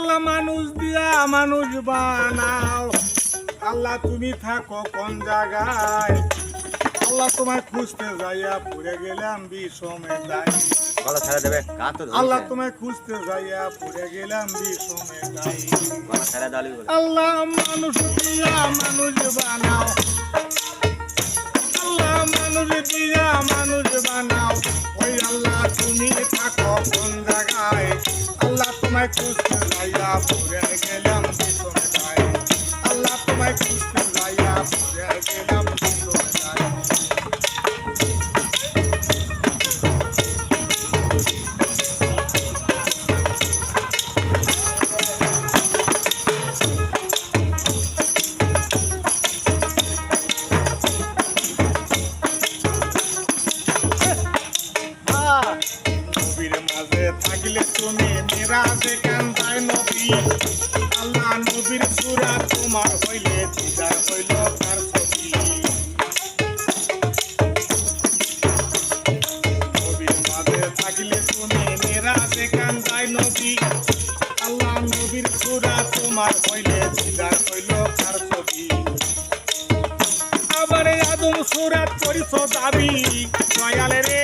আল্লাহ মানুষ দিয়া মানুষ বানাও। আল্লাহ তুমি থাকো কোন জায়গায়? আল্লাহ তোমায় খুঁজতে যাইয়া পড়ে গেলাম বিষমে তো আল্লাহ তোমায় খুঁজতে যাইয়া পড়ে গেলাম বিষমে বলে। আল্লাহ মানুষ দিয়া মানুষ বানাও। আল্লাহ মানুষ দিয়া মানুষ বানাও। ওই আল্লাহ তুমি থাকো কোন জায়গায়? আল্লাহ তোমায় খুঁজতে যাইয়া পড়ে মাঝে থাকলে তুমি মেরাজে কান্দায় নবী? আল্লাহ নবীর সুরা তোমার হইলে, দিদার হইল তার ছবি। নবীর মাঝে থাকলে তুমি মেরাজে কান্দায় নবী? আল্লাহ নবীর সুরা তোমার হইলে, দিদার হইল তার ছবি। আবার আদম সুরাত করিস দাবি দয়াল রে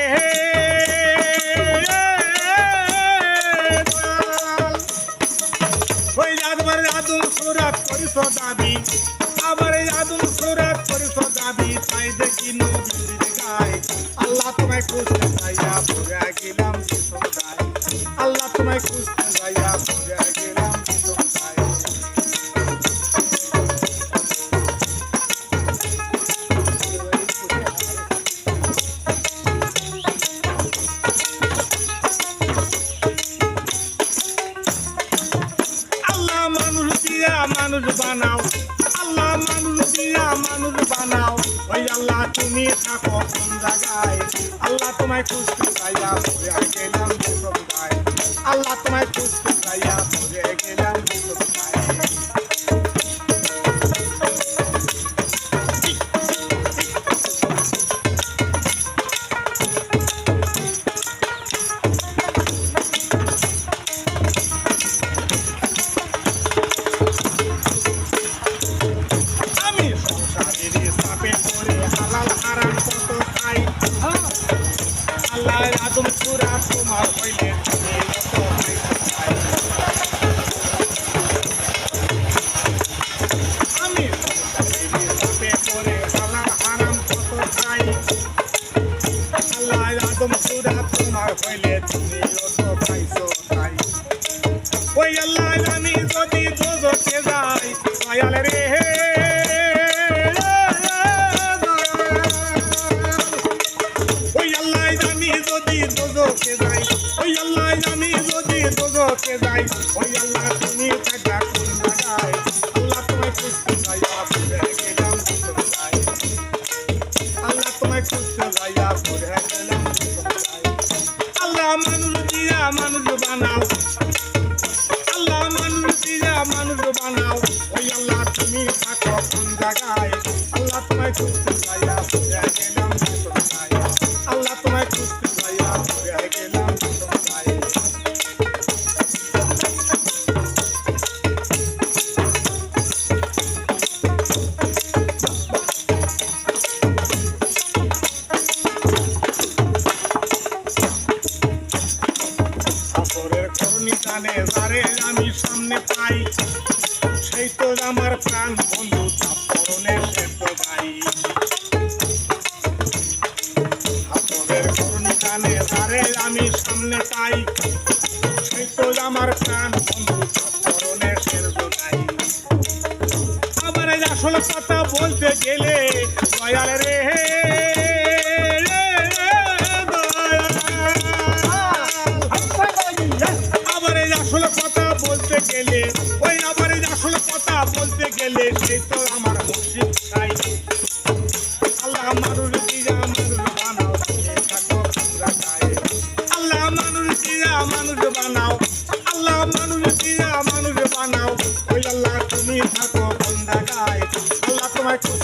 দেখি নবীর গায়ে। আল্লাহ তোমায় খুশি পাইয়া পড়ে গেলাম তুমি থাকো কোন জায়গায়? আল্লাহ তোমায় খুশি যাইয়া পড়ে গেলাম আল্লাহ তোমায় খুশি যাইয়া পড়ে তোমার দোজকে যাই, ওই আল্লাহ আমি যদি দোজকে যাই, ওই আল্লাহ তুমি থাকা কোন জায়গায়? আল্লাহ তোমায় খুঁজতে যাইয়া পড়ে গেলাম দুটো যায় আল্লাহ তোমায় খুঁজতে যাইয়া পড়ে গেলাম দুটো যায় আল্লাহ মানুষ দিয়া মানুষ বানাও। আল্লাহ মানুষ দিয়া মানুষ বানাও। ওই আল্লাহ তুমি থাকো কোন জায়গায়? আল্লাহ তোমায় খুঁজতে যাইয়া জানে যারে আমি সামনে পাই। সেই তো আমার প্রাণ, বন্ধু তাপরণের শ্রেষ্ঠ ভাই আসরের করুণী জানে যারে আমি সামনে পাই। সেই তো আমার প্রাণ, বন্ধু তাপরণের শ্রেষ্ঠ ভাই আবার আসল কথা বলতে গেলে দয়াল রে দয়াল। গেলে, ওই আমার আসল কথা বলতে গেলে সে তো আমার মুর্শিদ তাই। আল্লাহ মানুষ দিয়া মানুষ বানাও আল্লাহ মানুষ দিয়া মানুষ বানাও, আল্লাহ মানুষ দিয়া মানুষ বানাও, ওই আল্লাহ তুমি থাকো বন্ধা গায়। আল্লাহ তোমায় খুব